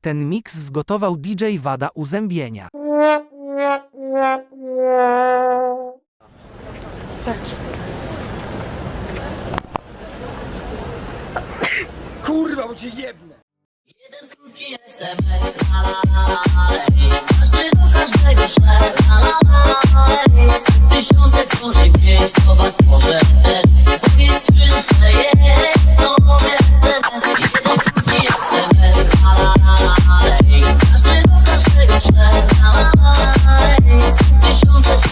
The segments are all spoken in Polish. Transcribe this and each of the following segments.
Ten miks zgotował DJ Wada Uzębienia. Kurwa, bo cię jebnę! Jeden krótki SMS, do każdego tysiące gdzieś może, powiedz. Пришел в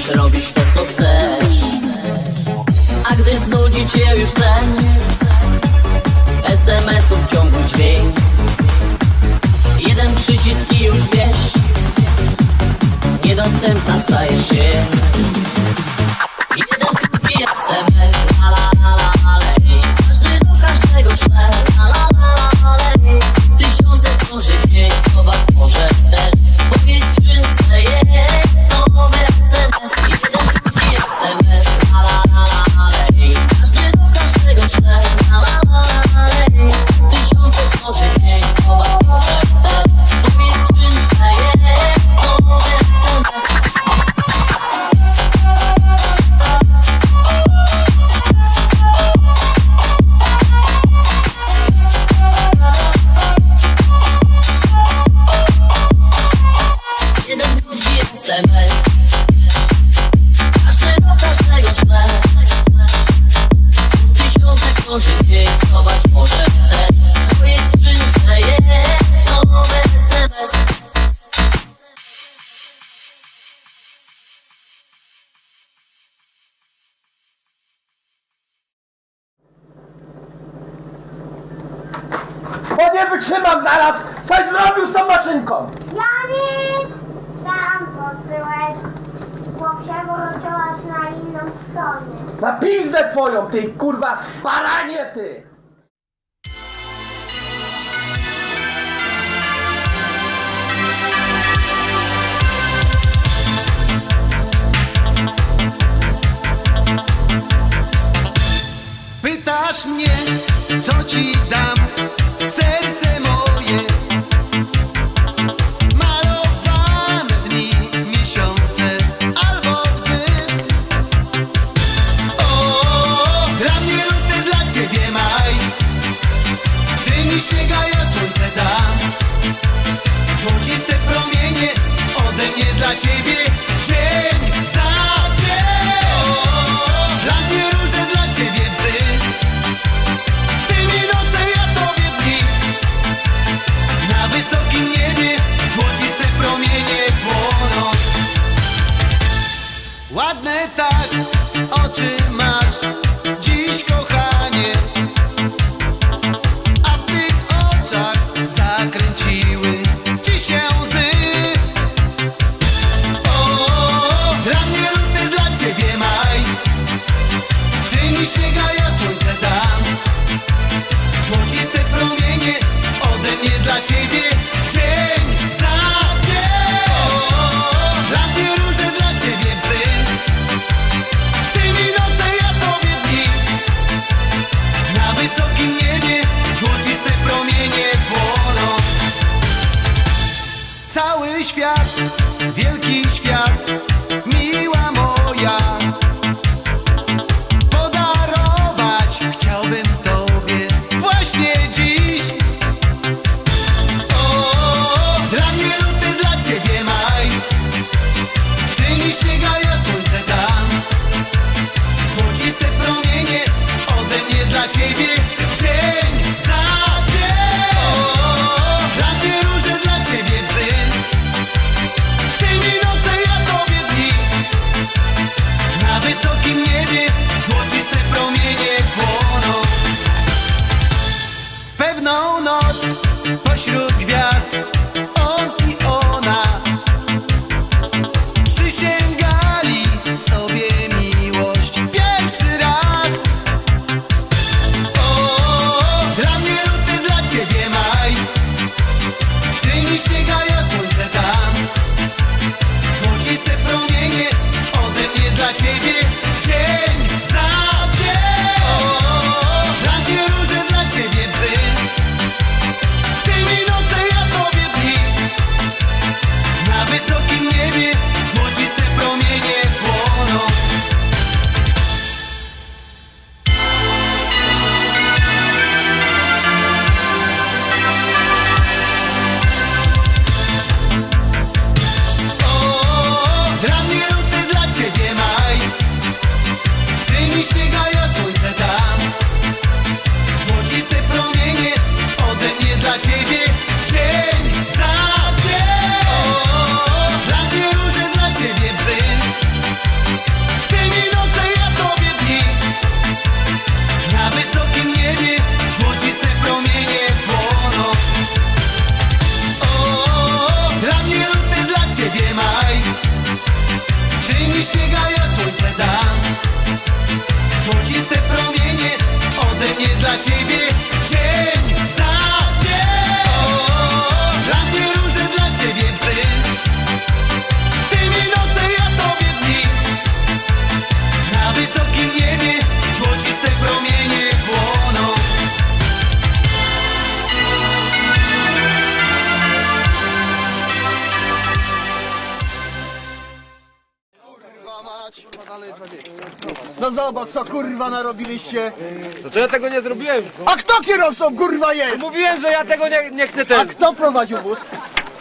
możesz robić to co chcesz. A gdy znudzi cię już ten SMS-ów ciągły dźwięk. Jeden przycisk i już wiesz Niedostępna stajesz się. Bo nie wytrzymam zaraz! Coś zrobił z tą maszynką! Ja nic! Sam popyłeś, bo przewróciłaś na inną stronę. Na pizdę twoją, ty kurwa baranie ty! Pytasz mnie, co ci dam? Серце моє Zobacz co kurwa narobiliście. No to ja tego nie zrobiłem. A kto kierowcą kurwa jest? Mówiłem, że ja tego nie, nie chcę A ten kto prowadził wóz?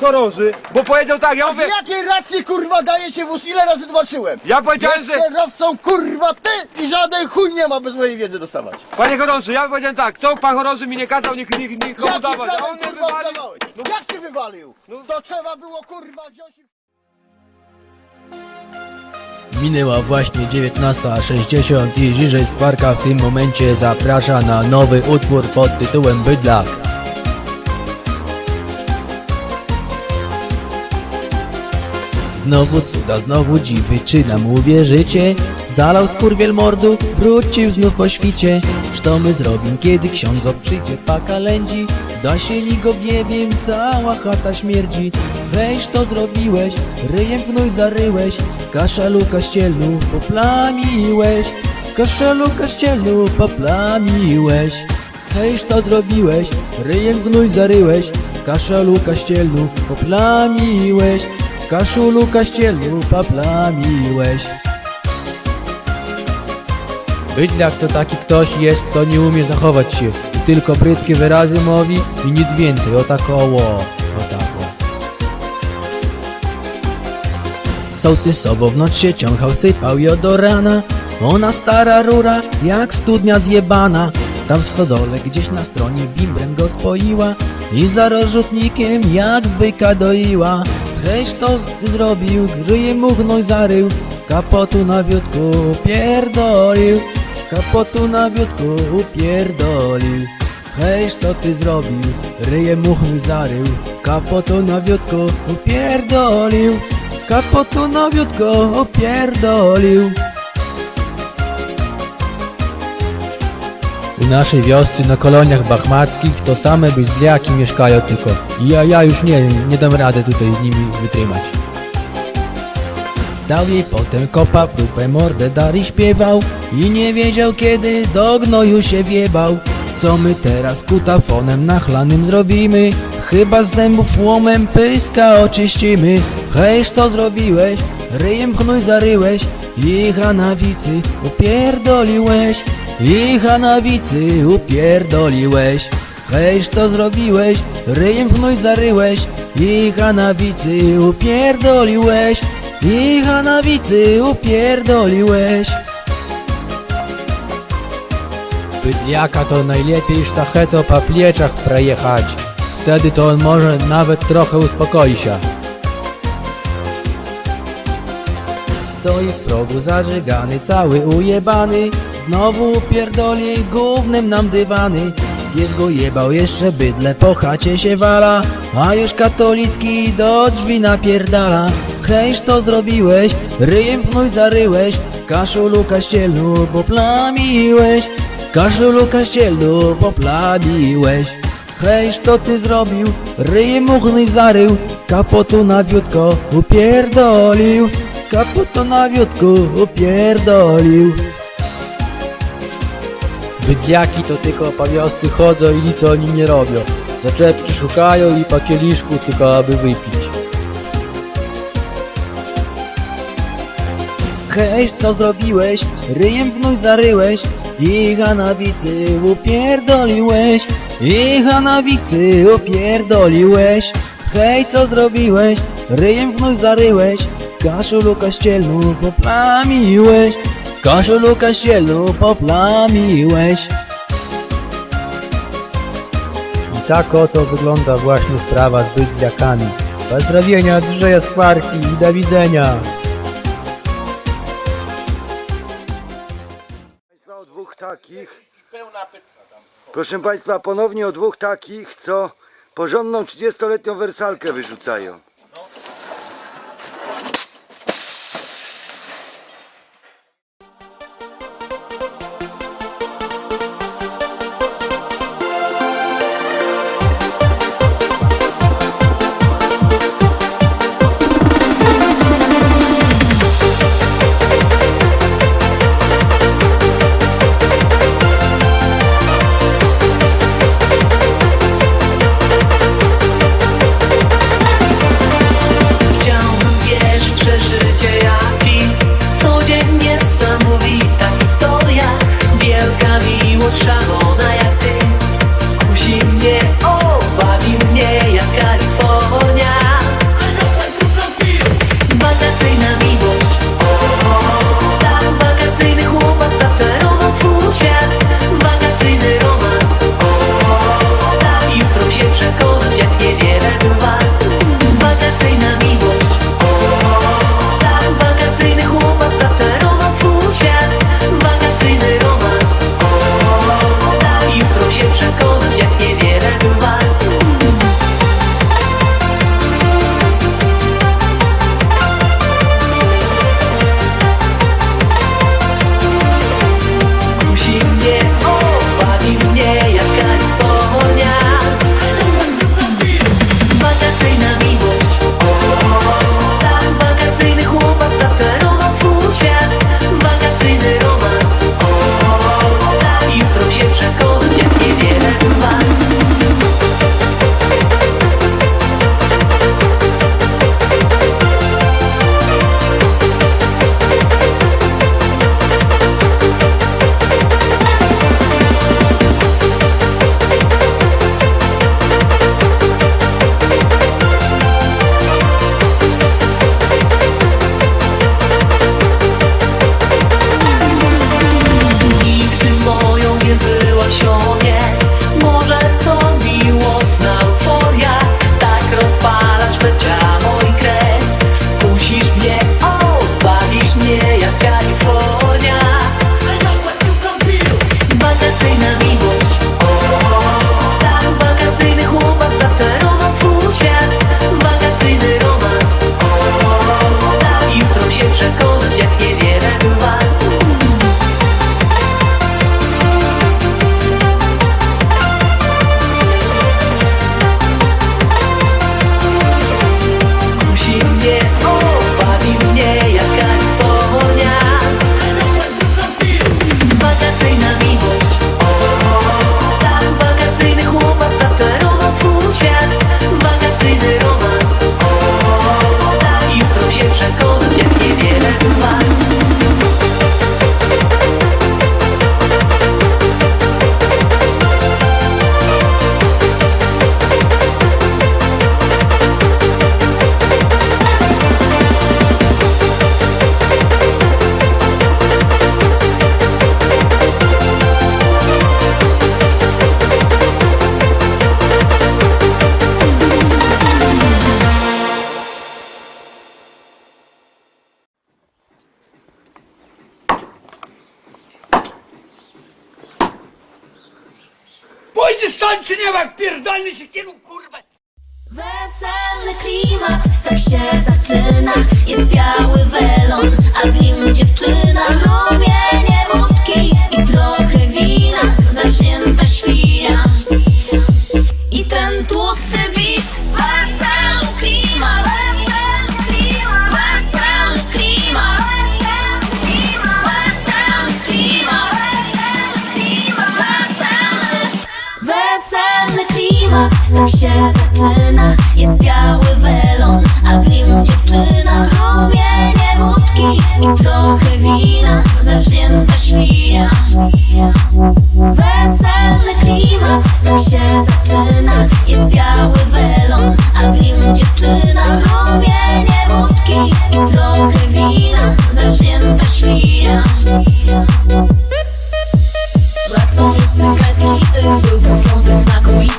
chorąży, bo powiedział tak, ja z mówię, jakiej racji kurwa dajecie wóz? Ile razy zobaczyłem? ja powiedziałem, Jest że, kierowcą kurwa ty i żaden chuj nie ma bez mojej wiedzy dostawać. panie chorąży, ja powiedziałem tak, to pan chorąży mi nie kazał nikt, nikt, nikomu Jaki dawać, a on mnie kurwa wywalił. oddawałeś? No, Jak się wywalił? No. To trzeba było kurwa wziąć i... Minęła właśnie 19.60 i Żyżej Skwarka w tym momencie zaprasza na nowy utwór pod tytułem Bydlak. Znowu cuda, znowu dziwy, czy nam uwierzycie? Zalał skurwiel mordu, wrócił znów o świcie. Što my zrobim, kiedy ksiądz przyjdzie pa kalędzi? Da się ni go nie wiem, cała chata śmierdzi. Weź to zrobiłeś, ryjem gnój zaryłeś. Kaszalu kaścielnu poplamiłeś. Kaszalu kaścielnu poplamiłeś. Hejż to zrobiłeś, ryjem gnój zaryłeś. Kaszalu kaścielnu poplamiłeś. Kaszulu kaścielnu poplamiłeś Bydlak to taki ktoś jest, kto nie umie zachować się. I tylko brytkie wyrazy mówi i nic więcej, o tak oło, o tak o. Sołtysowo w noc się ciąchał, sypał jo do rana. Ona stara rura, jak studnia zjebana. Tam w stodole gdzieś na stronie bimbrem go spoiła. I za rozrzutnikiem jak byka doiła. Żeś to zrobił, ryje mu gnoj zarył. Kapotu na wiódku pierdolił Kapotu na wiódku upierdolił. Hejż to ty zrobił, ryje muchy zarył. Kapotu na wiódku upierdolił. Kapotu na wiódku upierdolił. W naszej wiosce na koloniach bachmackich to same bydliaki mieszkają tylko. Ja, ja już nie nie dam rady tutaj z nimi wytrzymać Dał jej potem kopa w dupę mordę dar i śpiewał. I nie wiedział kiedy do gnoju się wjebał. Co my teraz kutafonem nachlanym zrobimy? Chyba z zębów łomem pyska oczyścimy. Hejż to zrobiłeś, ryjem gnój zaryłeś? I hanawicy upierdoliłeś. I hanawicy upierdoliłeś. Hejż to zrobiłeś, ryjem gnój zaryłeś? I hanawicy upierdoliłeś I hanawicy upierdoliłeś Bydliaka to najlepiej sztacheto po plieczach przejechać. Wtedy to on może nawet trochę uspokoi się. Stoi w progu zażygany, cały ujebany. Znowu pierdoli gównem nam dywany. Pies go jebał, jeszcze bydle po chacie się wala. A już katolicki do drzwi napierdala. Hejż to zrobiłeś, ryjem gnój zaryłeś. Kaszulu kaścielnu poplamiłeś. Kaszulu kaścielnu poplamiłeś. Hejż to ty zrobił, ryjem gnój zarył. Kapotu na wiódko upierdolił Kapotu na wiódku upierdolił Bydliaki to tylko po wiosce chodzą i nic oni nie robią. Zaczepki szukają i po kieliszku tylko aby wypić. Hej, co zrobiłeś? Ryjem gnój zaryłeś i hanawicy upierdoliłeś. I hanawicy upierdoliłeś. Hej, co zrobiłeś? Ryjem gnój zaryłeś. Kaszulu kaścielnu poplamiłeś. Kaszulu kaścielnu poplamiłeś. I tak oto wygląda właśnie sprawa z bydliakami. Pozdrowienia Andrzeja Skwarki i do widzenia. Państwa o dwóch takich. Proszę Państwa, ponownie o dwóch takich, co porządną 30-letnią wersalkę wyrzucają. czerwona Jak Pierdolny się kielu, kurwa! Weselny klimat, tak się zaczyna. Jest biały welon, a w nim dziewczyna. Rumienie wódki i trochę wina. Zawzięta świnia. I ten tłusty się zaczyna. Jest biały welon, a w nim dziewczyna. Rumienie wódki i trochę wina. Zawzięta świnia. Weselny klimat, się zaczyna. Jest biały welon, a w nim dziewczyna. Rumienie wódki i trochę wina. Zawzięta świnia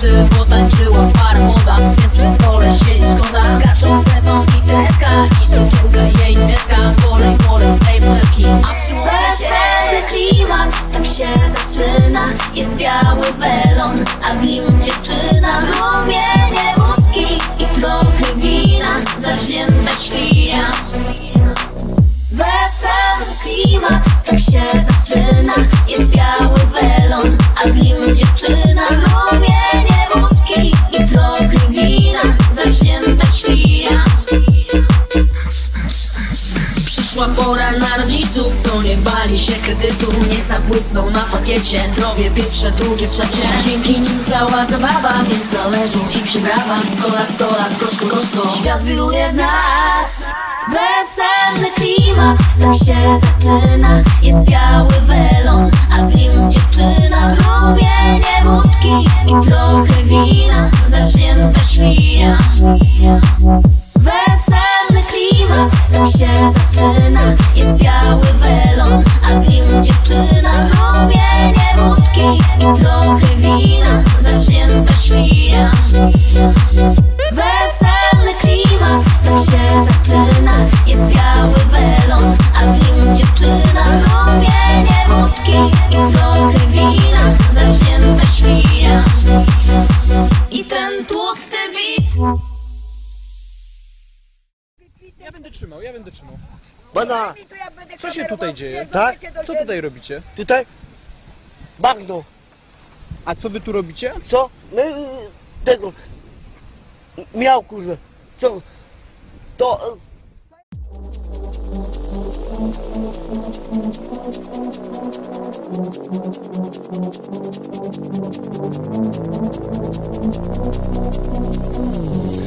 znakomity Potańczyła para moda Więc przy stole siedzi szkoda. Skaczą Stefan i Teska I sukienka jej niebieska Kolej, kolej, staplerki Weselny klimat Tak się zaczyna. Jest biały welon A w nim dziewczyna bali się kredytu Niech zabłysną na pakiecie Zdrowie pierwsze, drugie, trzecie. Dzięki nim cała zabawa, więc należą im się brawa 100 lat, 100 lat, gorzko, gorzko. Świat wiruje w nas. Weselny klimat, tak się zaczyna. Jest biały welon, a w nim dziewczyna. Rumienie wódki i trochę wina. Zawzięta świnia. Weselny klimat, się zaczyna Jest biały welon, a w nim dziewczyna. Rumienie wódki i trochę wina Zawzięta świnia. Weselny klimat, tak się zaczyna Jest biały welon, a w nim dziewczyna Ja będę trzymał, ja będę trzymał. Bana, Co się tutaj dzieje? tak? Co tutaj robicie? Tutaj? Bagno. A co wy tu robicie? Co? No, y, tego. Miał kurde. Co? To... y,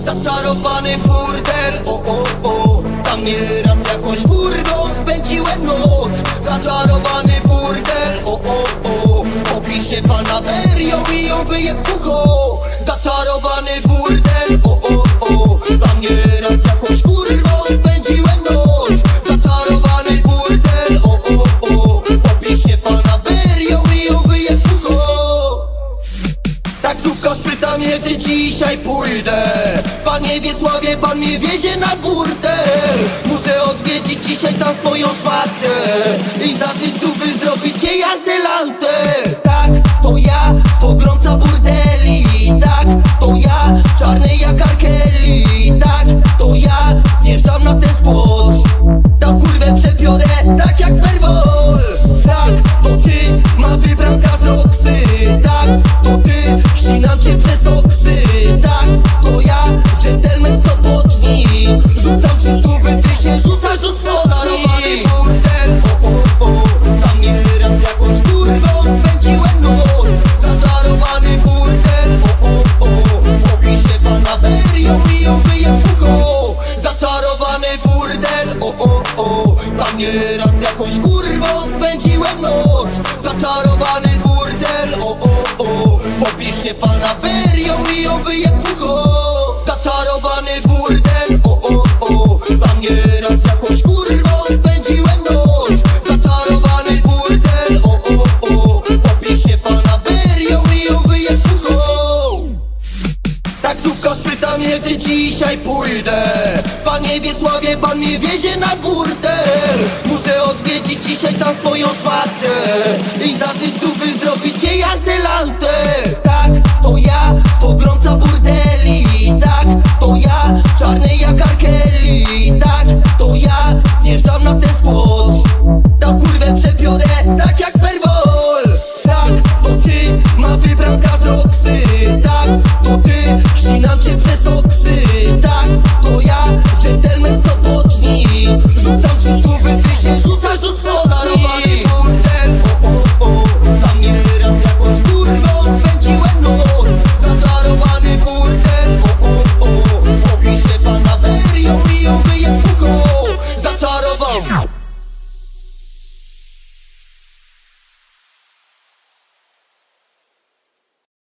Zaczarowany burdel, o o o Tam nieraz jakąś kurwą spędziłem noc. Zaczarowany burdel, o o o. Popisz się fanaberią i ją wyje w ucho Zaczarowany burdel, o o o. Tam nieraz jakąś kurwą wiezie na burdel Muszę odwiedzić dzisiaj tam swoją szmatkę I zacząć tu wy zrobić jej antylantę. Tak, to ja, pogromca burdeli jakąś kurwą spędziłem noc. Zaczarowany burdel, o o o. Popisz się fanaberią i ją wyje w ucho. Zaczarowany burdel, o o o. Tam nieraz jakąś kurwą spędziłem noc. Zaczarowany burdel, o o o. Popisz się fanaberią i ją wyje w ucho. Taksówkarz pyta mnie, ty dzisiaj pójdę? Panie Wiesławie, pan mnie wiezie na burdel. Muszę odwiedzić tam swoją szmatkę I zacząć tu wy zrobić jej antylantę Tak, ja Pogromca burdelu